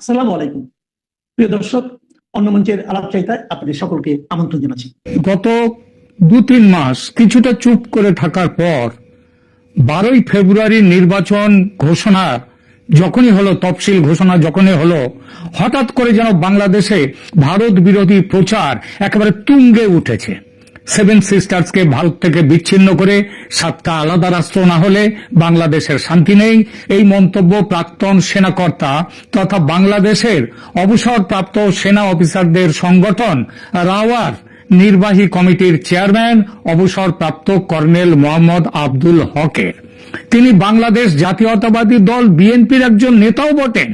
আসসালামু আলাইকুম। প্রিয় দর্শক, অন্য মঞ্চের আলাপ চাইতায় আপনাদের সকলকে আমন্ত্রণ জানাচ্ছি। গত দু তিন মাস কিছুটা চুপ করে থাকার পর বারোই ফেব্রুয়ারি নির্বাচন ঘোষণা যখনই হলো, তফসিল ঘোষণা যখনই হলো, হঠাৎ করে যেন বাংলাদেশে ভারত বিরোধী প্রচার একেবারে তুঙ্গে উঠেছে। সেভেন সিস্টার্সকে ভারত থেকে বিচ্ছিন্ন করে সাতটা আলাদা রাষ্ট্র না হলে বাংলাদেশের শান্তি নেই। এই মন্তব্য প্রাক্তন সেনাকর্তা তথা বাংলাদেশের অবসরপ্রাপ্ত সেনা অফিসারদের সংগঠন রাওয়ার নির্বাহী কমিটির চেয়ারম্যান, অবসরপ্রাপ্ত কর্নেল মোহাম্মদ আব্দুল হকের তিনি বাংলাদেশ জাতীয়তাবাদী দল বিএনপির একজন নেতাও বটেন।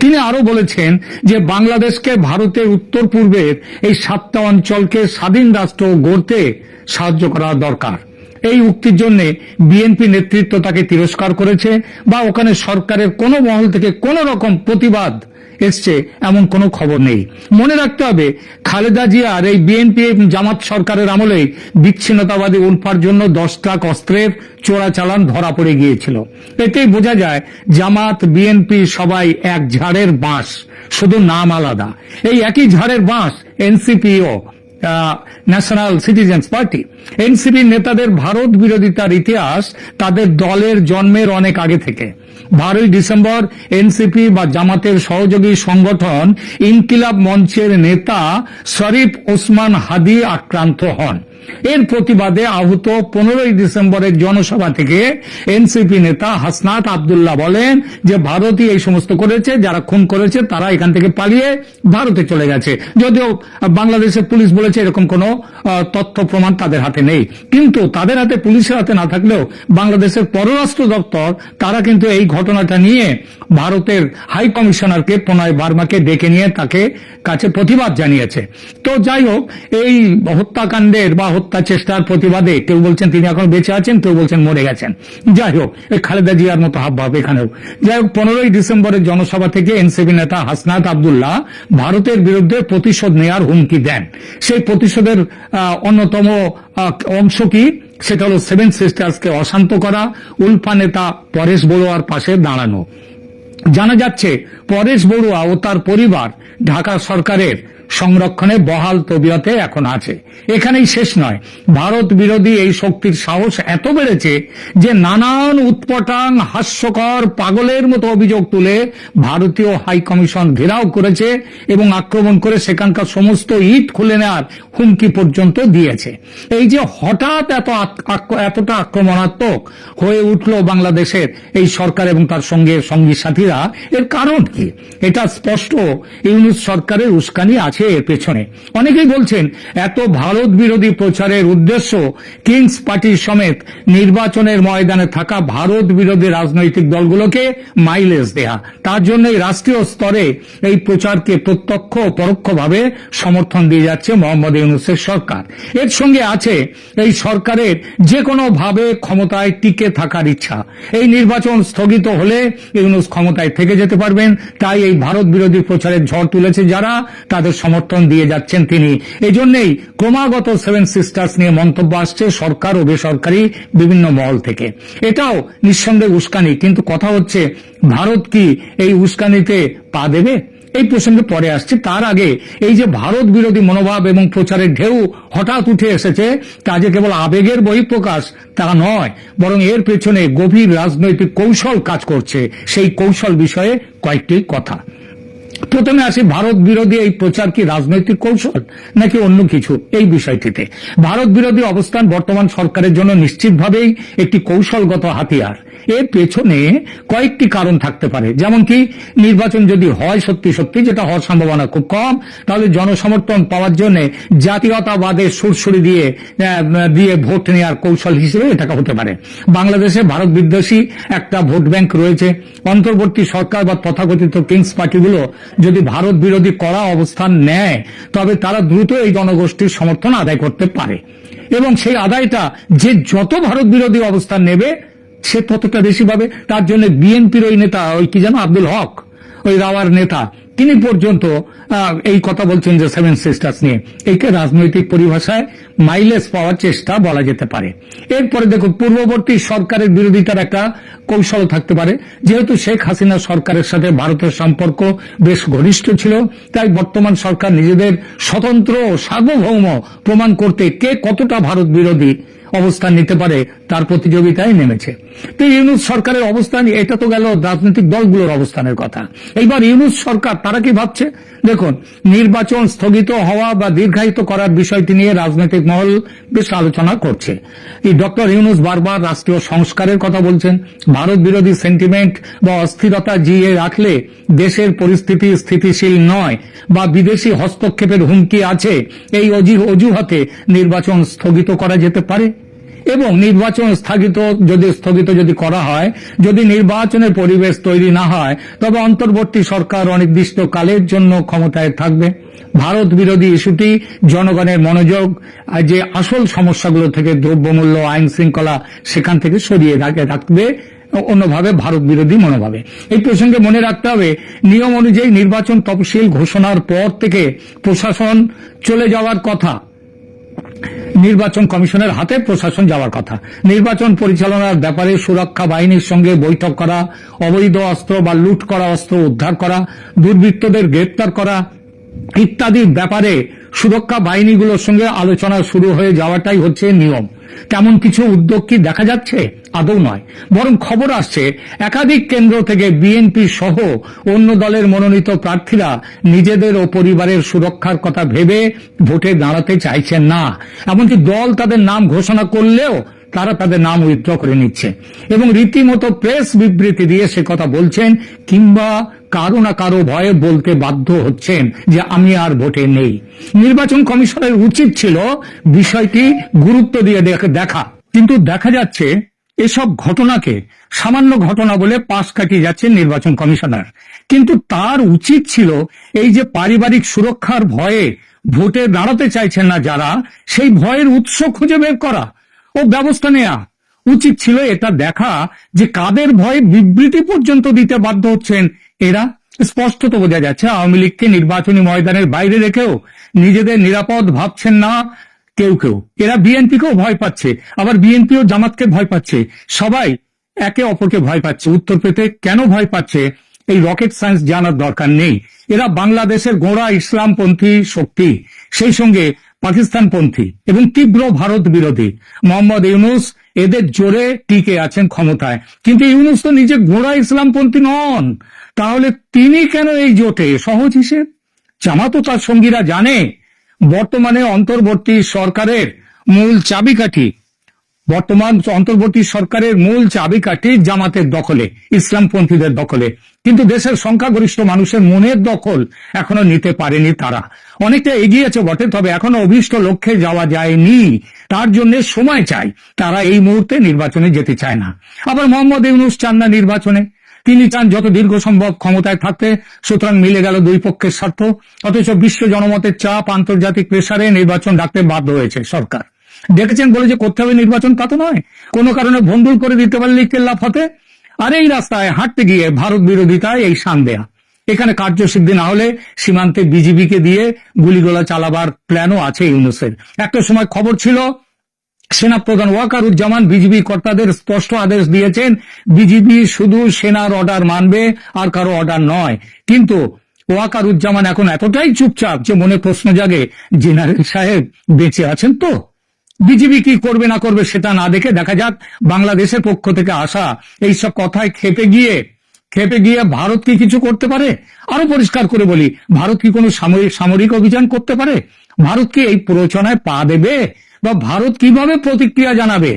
তিনি আরও বলেছেন যে বাংলাদেশকে ভারতের উত্তর পূর্বের এই সাতটা অঞ্চলকে স্বাধীন রাষ্ট্র গড়তে সাহায্য করা দরকার। এই উক্তির জন্য বিএনপি নেতৃত্ব তাকে তিরস্কার করেছে বা ওখানে সরকারের কোনো মহল থেকে কোনো রকম প্রতিবাদ এসছে, এমন কোনো খবর নেই। মনে রাখতে হবে, খালেদা জিয়ার এই বিএনপি জামাত সরকারের আমলে বিচ্ছিন্নতাবাদী উলফার জন্য দশ লাখ অস্ত্রের চোরাচালান ধরা পড়ে গিয়েছিল। এতেই বোঝা যায়, জামাত, বিএনপি সবাই এক ঝাড়ের বাঁশ, শুধু নাম আলাদা। এই একই ঝাড়ের বাঁশ, এনসিপিও। ন্যাশনাল সিটিজেন্স পার্টি এনসিপির নেতাদের ভারত বিরোধিতার ইতিহাস তাদের দলের জন্মের অনেক আগে থেকে। বারোই ডিসেম্বর এনসিপি বা জামাতের সহযোগী সংগঠন ইনকিলাব মঞ্চের নেতা শরীফ ওসমান হাদি আক্রান্ত হন। এর প্রতিবাদে আহত পনেরোই ডিসেম্বরের জনসভা থেকে এনসিপি নেতা হাসনাত আবদুল্লাহ বলেন যে ভারতই এই সমস্ত করেছে, যারা খুন করেছে তারা এখান থেকে পালিয়ে ভারতে চলে গেছে। যদিও বাংলাদেশের পুলিশ বলেছে এরকম কোনো তথ্য প্রমাণ তাদের হাতে নেই। কিন্তু তাদের হাতে পুলিশের হাতে না থাকলেও বাংলাদেশের পররাষ্ট্র দপ্তর, তারা কিন্তু এই ঘটনাটা নিয়ে ভারতের হাই কমিশনারকে প্রণয় বার্মাকে ডেকে নিয়ে তাকে কাছে প্রতিবাদ জানিয়েছে। তো যাই হোক এই হত্যাকাণ্ডের বা হত্যা চেষ্টার প্রতিবাদে কেউ বলছেন তিনি এখন বেঁচে আছেন, কেউ বলছেন মরে গেছেন। যাই হোক এই খালেদা জিয়ার মতো হাবভাব এখানেও। যাই হোক পনেরোই ডিসেম্বরের জনসভা থেকে এনসিপি নেতা হাসনাত আবদুল্লাহ ভারতের বিরুদ্ধে প্রতিশোধ নেয়ার হুমকি দেন। সেই প্রতিশোধের অন্যতম অংশ কি? সেটা হলো সেভেন সিস্টার্সকে অশান্ত করা, উলফা নেতা পরেশ বড়ুয়ার পাশে দাঁড়ানো। জানা যাচ্ছে পরেশ বড়ুয়া ও তার পরিবার ঢাকা সরকারের সংরক্ষণে বহাল তবিয়তে এখন আছে। এখানেই শেষ নয়। ভারত বিরোধী এই শক্তির সাহস এত বেড়েছে যে নানান উৎপটাং হাস্যকর পাগলের মতো অভিযোগ তুলে ভারতীয় হাই কমিশন ঘেরাও করেছে এবং আক্রমণ করে সেখানকার সমস্ত ইট খুলে নেওয়ার হুমকি পর্যন্ত দিয়েছে। এই যে হঠাৎ এত এতটা আক্রমণাত্মক হয়ে উঠল বাংলাদেশের এই সরকার এবং তার সঙ্গে সঙ্গী সাথীরা, এর কারণ কি? এটা স্পষ্ট। ইউনুস সরকারের উস্কানি আছে এর পেছনে। অনেকেই বলছেন, এত ভারত বিরোধী প্রচারের উদ্দেশ্য কিংস পার্টির সমেত নির্বাচনের ময়দানে থাকা ভারত বিরোধী রাজনৈতিক দলগুলোকে মাইলেজ দেয়া। তার জন্যই রাষ্ট্রীয় স্তরে এই প্রচারকে প্রত্যক্ষ ও পরোক্ষভাবে সমর্থন দিয়ে যাচ্ছে মোহাম্মদ ইউনুসের সরকার। এর সঙ্গে আছে এই সরকারের যে কোনো ভাবে ক্ষমতায় টিকে থাকার ইচ্ছা। এই নির্বাচন স্থগিত হলে ইউনুস ক্ষমতায় থেকে যেতে পারবেন। তাই এই ভারত বিরোধী প্রচারের ঝড় তুলেছে যারা, তাদের সমর্থন দিয়ে যাচ্ছেন তিনি। এই জন্যই ক্রমাগত সেভেন সিস্টার্স নিয়ে মন্তব্য আসছে সরকার ও বেসরকারি বিভিন্ন মহল থেকে। এটাও নিঃসন্দেহে উস্কানি, কিন্তু কথা হচ্ছে, ভারত কি এই উস্কানিতে পা দেবে? এই প্রসঙ্গে পরে আসছে। তার আগে এই যে ভারত বিরোধী মনোভাব এবং প্রচারের ঢেউ হঠাৎ উঠে এসেছে, তা যে কেবল আবেগের বহিঃপ্রকাশ, তা নয়, বরং এর পেছনে গভীর রাজনৈতিক কৌশল কাজ করছে। সেই কৌশল বিষয়ে কয়েকটি কথা। প্রথমে আসি, ভারত বিরোধী এই প্রচার কি রাজনৈতিক কৌশল নাকি অন্য কিছু? এই বিষয়টিতে। ভারত বিরোধী অবস্থান বর্তমান সরকারের জন্য নিশ্চিতভাবেই একটি কৌশলগত হাতিয়ার। এর পেছনে কয়েকটি কারণ থাকতে পারে। যেমন কি, নির্বাচন যদি হয় সত্যি সত্যি, যেটা হওয়ার সম্ভাবনা খুব কম, তাহলে জনসমর্থন পাওয়ার জন্য জাতীয়তাবাদের সুরসুরি দিয়ে দিয়ে ভোট নেওয়ার কৌশল হিসেবে এটাকে হতে পারে। বাংলাদেশে ভারত বিদ্বেষী একটা ভোট ব্যাংক রয়েছে। অন্তর্বর্তী সরকার বা তথাকথিত কিংস পার্টিগুলো যদি ভারত বিরোধী করা অবস্থান নেয়, তবে তারা দ্রুত এই জনগোষ্ঠীর সমর্থন আদায় করতে পারে। এবং সেই আদায়টা যে যত ভারত বিরোধী অবস্থান নেবে সে ততটা বেশি পাবে তার জন্য বিএনপির ওই নেতা, ওই কি যেন, আব্দুল হক, ওই রাওয়ার নেতা, তিনি পর্যন্ত এই কথা বলছেন যে সেভেন সিস্টার্স নিয়ে। একে রাজনৈতিক পরিভাষায় মাইলেজ পাওয়ার চেষ্টা বলা যেতে পারে। এরপরে দেখুন, পূর্ববর্তী সরকারের বিরোধিতার একটা কৌশল থাকতে পারে। যেহেতু শেখ হাসিনা সরকারের সাথে ভারতের সম্পর্ক বেশ ঘনিষ্ঠ ছিল, তাই বর্তমান সরকার নিজেদের স্বতন্ত্র ও সার্বভৌম প্রমাণ করতে কে কতটা ভারত বিরোধী অবস্থান নিতে পারে, তার প্রতিযোগিতায় নেমেছে। তো ইউনুস সরকারের অবস্থান, এটা তো গেল রাজনৈতিক দলগুলোর অবস্থানের কথা। এইবার ইউনুস সরকার, তারা কি ভাবছে? দেখুন, নির্বাচন স্থগিত হওয়া বা দীর্ঘায়িত করার বিষয়টি নিয়ে রাজনৈতিক মহল বেশ আলোচনা করছে। এই ডক্টর ইউনুস বারবার রাষ্ট্রীয় সংস্কারের কথা বলছেন। ভারত বিরোধী সেন্টিমেন্ট বা অস্থিরতা জিয়ে রাখলে দেশের পরিস্থিতি স্থিতিশীল নয় বা বিদেশি হস্তক্ষেপের হুমকি আছে। এই অজি- অজুহাতে নির্বাচন স্থগিত করা যেতে পারে। এবং নির্বাচন স্থগিত, যদি স্থগিত যদি করা হয়, যদি নির্বাচনের পরিবেশ তৈরি না হয়, তবে অন্তর্বর্তী সরকার অনির্দিষ্ট কালের জন্য ক্ষমতায় থাকবে। ভারত বিরোধী ইস্যুটি জনগণের মনোযোগ যে আসল সমস্যাগুলো থেকে দ্রব্যমূল্য, আইন শৃঙ্খলা সেখান থেকে সরিয়ে রাখে- রাখবে, অন্যভাবে ভারত বিরোধী মনোভাবে। এই প্রসঙ্গে মনে রাখতে হবে, নিয়ম অনুযায়ী নির্বাচন তফসিল ঘোষণার পর থেকে প্রশাসন চলে যাওয়ার কথা। নির্বাচন কমিশনের হাতে প্রশাসন যাওয়ার কথা। নির্বাচন পরিচালনার ব্যাপারে সুরক্ষা বাহিনীর সঙ্গে বৈঠক করা, অবৈধ অস্ত্র বা লুট করা, অস্ত্র উদ্ধার করা, দুর্বৃত্তদের গ্রেপ্তার করা ইত্যাদির ব্যাপারে সুরক্ষা বাহিনীগুলোর সঙ্গে আলোচনা শুরু হয়ে যাওয়াটাই হচ্ছে নিয়ম। তেমন কিছু উদ্যোগ কি দেখা যাচ্ছে? আদৌ নয়। বরং খবর আসছে, একাধিক কেন্দ্র থেকে বিএনপি সহ অন্য দলের মনোনীত প্রার্থীরা নিজেদের ও পরিবারের সুরক্ষার কথা ভেবে ভোটে দাঁড়াতে চাইছেন না। এমনকি দল তাদের নাম ঘোষণা করলেও তারা তাদের নাম উইথড্র করে নিচ্ছে। এবং রীতিমতো প্রেস বিবৃতি দিয়ে সে কথা বলছেন কিংবা কারও না কারও ভয়ে বলতে বাধ্য হচ্ছেন যে আমি আর ভোটে নেই। নির্বাচন কমিশনের উচিত ছিল বিষয়টি গুরুত্ব দিয়ে দেখা কিন্তু দেখা যাচ্ছে এসব ঘটনাকে সামান্য ঘটনা বলে পাশ কাটিয়ে যাচ্ছে নির্বাচন কমিশনার। কিন্তু তার উচিত ছিল এই যে পারিবারিক সুরক্ষার ভয়ে ভোটে দাঁড়াতে চাইছেন না যারা, সেই ভয়ের উৎস খুঁজে বের করা। ও ব্যবস্থা নেয়া। উচিত ছিল এটা দেখা যে কাদের ভয়ে বিবৃতি পর্যন্ত দিতে বাধ্য হচ্ছেন এরা স্পষ্টত বোঝা যাচ্ছে, আওয়ামী লীগকে নির্বাচনী ময়দানের বাইরে রেখেও নিজেদের নিরাপদ ভাবছেন না কেউ কেউ। এরা বিএনপিকেও ভয় পাচ্ছে, আবার বিএনপিও জামাতকে ভয় পাচ্ছে। সবাই একে অপরকে ভয় পাচ্ছে। উত্তর পেতে কেন ভয় পাচ্ছে? এই রকেট সায়েন্স জানার দরকার নেই। এরা বাংলাদেশের গোড়া ইসলামপন্থী শক্তি। সেই সঙ্গে পাকিস্তানপন্থী এবং তীব্র ভারত বিরোধী। মোহাম্মদ ইউনুস এদের জোরে টিকে আছেন ক্ষমতায়। কিন্তু ইউনুস তো নিজে ঘোড়া ইসলামপন্থী নন। তাহলে তিনি কেন এই জোটে? সহজ হিসেব। জামাতও তার সঙ্গীরা জানে, বর্তমানে অন্তর্বর্তী সরকারের মূল চাবিকাঠি বর্তমান অন্তর্বর্তী সরকারের মূল চাবিকাঠি জামাতের দখলে, ইসলামপন্থীদের দখলে। কিন্তু দেশের সংখ্যাগরিষ্ঠ মানুষের মনের দখল এখনও নিতে পারেনি তারা। অনেকটা এগিয়েছে বটে, তবে এখনও অভিষ্ট লক্ষ্যে যাওয়া যায়নি। তার জন্য সময় চাই। তারা এই মুহূর্তে নির্বাচনে যেতে চায় না। আবার মোহাম্মদ ইউনুস চান না নির্বাচনে। তিনি চান যত দীর্ঘ সম্ভব ক্ষমতায় থাকতে, সুতরাং মিলে গেল দুই পক্ষের স্বার্থ। অথচ বিশ্ব জনমতের চাপ, আন্তর্জাতিক প্রেসারে নির্বাচন ডাকতে বাধ্য হয়েছে সরকার। দেখেছেন বলে যে করতে হবে নির্বাচন, তা তো নয়। কোনো কারণে ভণ্ডুল করে দিতে পারলে কেল্লা ফতে আর এই রাস্তায় হাঁটতে গিয়ে ভারত বিরোধিতায় এই শান দেয়া এখানে কার্যসিদ্ধি না হলে সীমান্তে বিজিবিকে দিয়ে গুলিগোলা চালাবার প্ল্যানও আছে ইউনুসের। একটা সময় খবর ছিল, সেনাপ্রধান ওয়াকারুজ্জামান বিজিবি কর্তাদের স্পষ্ট আদেশ দিয়েছেন, বিজিবি শুধু সেনার অর্ডার মানবে, আর কারও অর্ডার নয়। কিন্তু ওয়াকারুজ্জামান এখন এতটাই চুপচাপ যে মনে প্রশ্ন জাগে, জেনারেল সাহেব বেঁচে আছেন তো? বিজিবি কি করবে না করবে সেটা না দেখে দেখা যাক। বাংলাদেশের পক্ষ থেকে আসা এইসব কথায় খেপে গিয়ে খেপে গিয়ে ভারত কি কিছু করতে পারে? আরও পরিষ্কার করে বলি, ভারত কি কোনো সামরিক সামরিক অভিযান করতে পারে? ভারত কি এই প্ররোচনায় পা দেবে? বা ভারত কীভাবে প্রতিক্রিয়া জানাবে?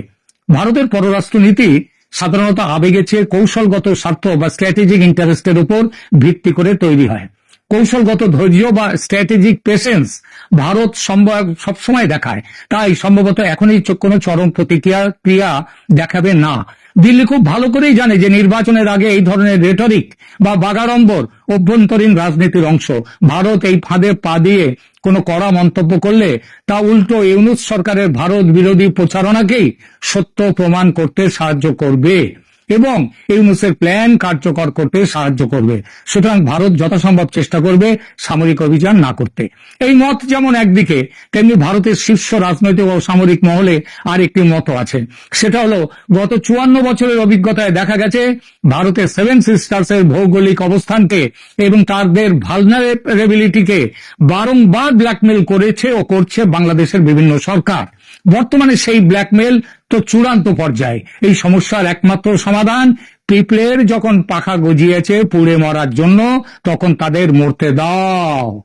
ভারতের পররাষ্ট্র নীতি সাধারণত আবেগের চেয়ে কৌশলগত স্বার্থ বা স্ট্র্যাটেজিক ইন্টারেস্টের উপর ভিত্তি করে তৈরি হয়। কৌশলগত ধৈর্য বা স্ট্র্যাটেজিক পেশেন্স ভারত সম্ভব সবসময় দেখায়। তাই সম্ভবত এখনই চ- কোনো চরম প্রতিক্রিয়া, ক্রিয়া দেখাবে না। দিল্লি খুব ভালো করেই জানে যে নির্বাচনের আগে এই ধরনের রেটরিক বা বাগাড়ম্বর অভ্যন্তরীণ রাজনীতির অংশ। ভারত এই ফাঁদে পা দিয়ে কোনো কড়া মন্তব্য করলে তা উল্টো ইউনুস সরকারের ভারত বিরোধী প্রচারণাকেই সত্য প্রমাণ করতে সাহায্য করবে। এবং ইউনুসের প্ল্যান কার্যকর করতে সাহায্য করবে। সুতরাং ভারত যথাসম্ভব চেষ্টা করবে সামরিক অভিযান না করতে। এই মত যেমন একদিকে, তেমনি ভারতের শীর্ষ রাজনৈতিক ও সামরিক মহলে আর একটি মত আছে। সেটা হলো, গত চুয়ান্ন বছরের অভিজ্ঞতায় দেখা গেছে, ভারতের সেভেন সিস্টার্স এর ভৌগোলিক অবস্থানকে এবং তাদের ভালনারেবিলিটিকে বারংবার ব্ল্যাকমেল করেছে ও করছে বাংলাদেশের বিভিন্ন সরকার। বর্তমানে সেই ব্ল্যাকমেল তো চূড়ান্ত পর্যায়ে। এই সমস্যার একমাত্র সমাধান পিপলের যখন পাখা গজিয়েছে পুড়ে মরার জন্য, তখন তাদের মরতে দাও।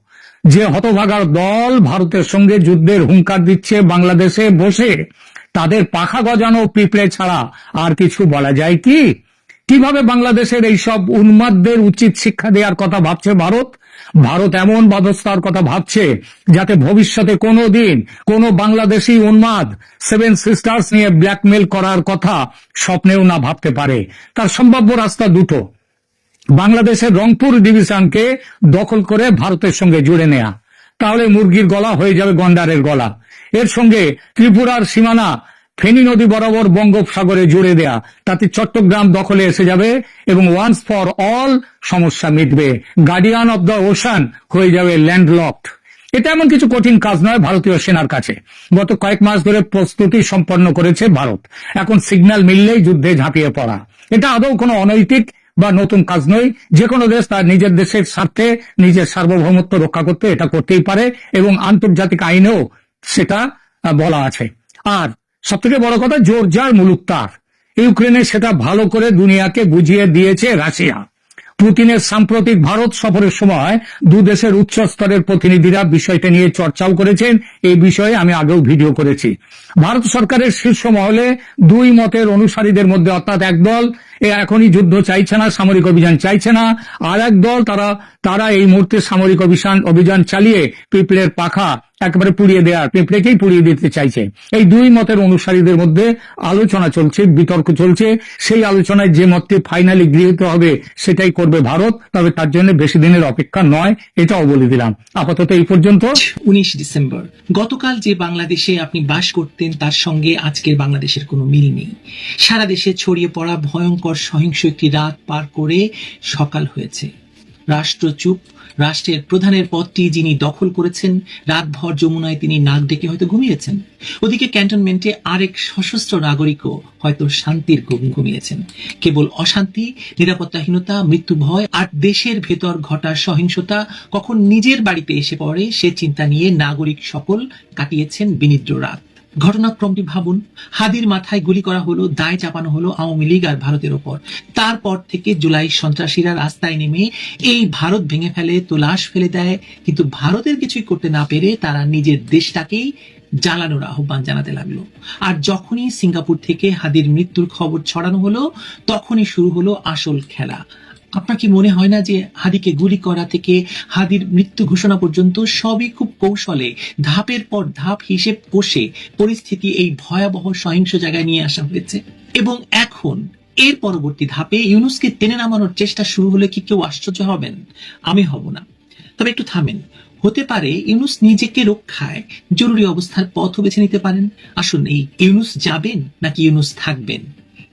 যে হতভাগার দল ভারতের সঙ্গে যুদ্ধের হুঙ্কার দিচ্ছে বাংলাদেশে বসে, তাদের পাখা গজানো পিঁপড়ে ছাড়া আর কিছু বলা যায় কি? কীভাবে বাংলাদেশের এই সব উন্মাদদের উচিত শিক্ষা দেওয়ার কথা ভাবছে ভারত? ভারত এমন ব্যবস্থার কথা ভাবছে যাতে ভবিষ্যতে কোনো দিন কোনো বাংলাদেশি উন্মাদ সেভেন সিস্টার্স নিয়ে ব্ল্যাকমেল করার কথা স্বপ্নেও না ভাবতে পারে। তার সম্ভাব্য রাস্তা দুটো। বাংলাদেশের রংপুর ডিভিশনকে দখল করে ভারতের সঙ্গে জুড়ে নেয়া। তাহলে মুরগির গলা হয়ে যাবে গন্ডারের গলা। এর সঙ্গে ত্রিপুরার সীমানা ফেনী নদী বরাবর বঙ্গোপসাগরে জুড়ে দেয়া। তাতে চট্টগ্রাম দখলে এসে যাবে এবং ওয়ান্স ফর অল সমস্যা মিটবে। গার্ডিয়ান অব দ্য ওশান হয়ে যাবে ল্যান্ডলকড এটা এমন কিছু কঠিন কাজ নয় ভারতীয় সেনার কাছে। গত কয়েক মাস ধরে প্রস্তুতি সম্পন্ন করেছে ভারত। এখন সিগন্যাল মিললেই যুদ্ধে ঝাঁপিয়ে পড়া। এটা আদৌ কোনো অনৈতিক বা নতুন কাজ নয়। যে কোনো দেশ তার নিজের দেশের স্বার্থে নিজের সার্বভৌমত্ব রক্ষা করতে এটা করতেই পারে এবং আন্তর্জাতিক আইনেও সেটা বলা আছে। আর সব থেকে বড় কথা জোর যার মুলুক তার। ইউক্রেনে সেটা ভালো করে দুনিয়াকে বুঝিয়ে দিয়েছে রাশিয়া। পুতিনের সাম্প্রতিক ভারত সফরের সময় দু দেশের উচ্চ স্তরের প্রতিনিধিরা বিষয়টা নিয়ে চর্চাও করেছেন। এই বিষয়ে আমি আগেও ভিডিও করেছি। ভারত সরকারের শীর্ষ মহলে দুই মতের অনুসারীদের মধ্যে অর্থাৎ একদল এখনই যুদ্ধ চাইছে না, সামরিক অভিযান চাইছে না। আর এক দল তারা তারা এই মুহূর্তে সামরিক অভিযান অভিযান চালিয়ে পিঁপড়ের পাখা একেবারে পুড়িয়ে দেওয়ার, পিঁপড়েকেই পুড়িয়ে দিতে চাইছে। এই দুই মতের অনুসারীদের মধ্যে আলোচনা চলছে, বিতর্ক চলছে। সেই আলোচনায় যে মতটি ফাইনালি গৃহীত হবে সেটাই করবে ভারত, তবে তার জন্য বেশি দিনের অপেক্ষা নয়, এটাও বলে দিলাম। আপাতত এই পর্যন্ত। উনিশ ডিসেম্বর। গতকাল যে বাংলাদেশে আপনি বাস করতেন, তার সঙ্গে আজকের বাংলাদেশের কোনো মিল নেই। সারা দেশে ছড়িয়ে পড়া ভয়ঙ্কর সহিংস একটি রাত পার করে সকাল হয়েছে। রাষ্ট্র চুপ, রাষ্ট্রের প্রধানের পদটি যিনি দখল করেছেন, রাতভর যমুনায় তিনি নাক ডেকে হয়তো ঘুমিয়েছেন। ওদিকে ক্যান্টনমেন্টে আরেক সশস্ত্র নাগরিকও হয়তো শান্তির ঘুম ঘুমিয়েছেন। কেবল অশান্তি, নিরাপত্তাহীনতা, মৃত্যু ভয় আর দেশের ভেতর ঘটা সহিংসতা কখন নিজের বাড়িতে এসে পড়ে, সে চিন্তা নিয়ে নাগরিক সকল কাটিয়েছেন বিনিদ্র রাত। ঘটনাক্রমটি ভাবুন। হাদির মাথায় গুলি করা হলো, দায় চাপানো হলো আওয়ামী লীগ আর ভারতের ওপর। তারপর থেকে জুলাই সন্ত্রাসীরা রাস্তায় নেমে এই ভারত ভেঙে ফেলে, তোলাশ ফেলে দেয়। কিন্তু ভারতের কিছুই করতে না পেরে তারা নিজের দেশটাকেই জ্বালানোর আহ্বান জানাতে লাগল। আর যখনই সিঙ্গাপুর থেকে হাদির মৃত্যুর খবর ছড়ানো হলো, তখনই শুরু হলো আসল খেলা। আপনার কি মনে হয় না যে হাদিকে গুলি করা থেকে হাদির মৃত্যু ঘোষণা পর্যন্ত সবই খুব কৌশলে, ধাপের পর ধাপ হিসেব কষে পরিস্থিতি এই ভয়াবহ সহিংস জায়গায় নিয়ে আসা হয়েছে। এবং এখন, এর পরবর্তী ধাপে ইউনুসকে টেনে নামানোর চেষ্টা শুরু হলে কি কেউ আশ্চর্য হবেন? আমি হব না। তবে একটু থামেন। হতে পারে ইউনুস নিজেকে রক্ষায় জরুরি অবস্থার পথও বেছে নিতে পারেন। আসুন এই ইউনুস যাবেন নাকি ইউনুস থাকবেন?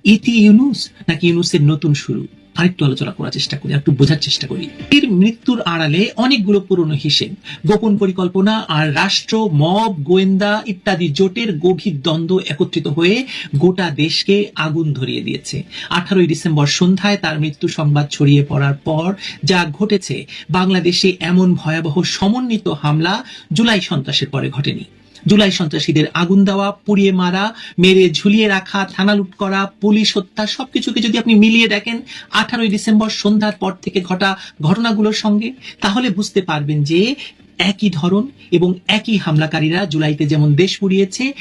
ইতি ইউনুস নাকি ইউনুসের নতুন শুরু? আরেকটু আলোচনা করার চেষ্টা করি একটু বোঝার চেষ্টা করি। এর মৃত্যুর আড়ালে অনেকগুলো পুরনো হিসেব, গোপন পরিকল্পনা আর রাষ্ট্র, মব, গোয়েন্দা ইত্যাদি জোটের গভীর দ্বন্দ্ব একত্রিত হয়ে গোটা দেশকে আগুন ধরিয়ে দিয়েছে। আঠারোই ডিসেম্বর সন্ধ্যায় তার মৃত্যু সংবাদ ছড়িয়ে পড়ার পর যা ঘটেছে, বাংলাদেশে এমন ভয়াবহ সমন্বিত হামলা জুলাই সন্ত্রাসের পরে ঘটেনি। জুলাই সন্ত্রাসীদের আগুন দেওয়া, পুড়িয়ে মারা, মেরে ঝুলিয়ে রাখা, থানা লুট করা, পুলিশ হত্যা, সবকিছুকে যদি আপনি মিলিয়ে দেখেন, আঠারোই ডিসেম্বর সন্ধ্যার পর থেকে ঘটা ঘটনাগুলোর সঙ্গে, তাহলে বুঝতে পারবেন যে একই ধরন এবং একই হামলাকারীরা জুলাইতে যেমন দেশ পুড়িয়েছে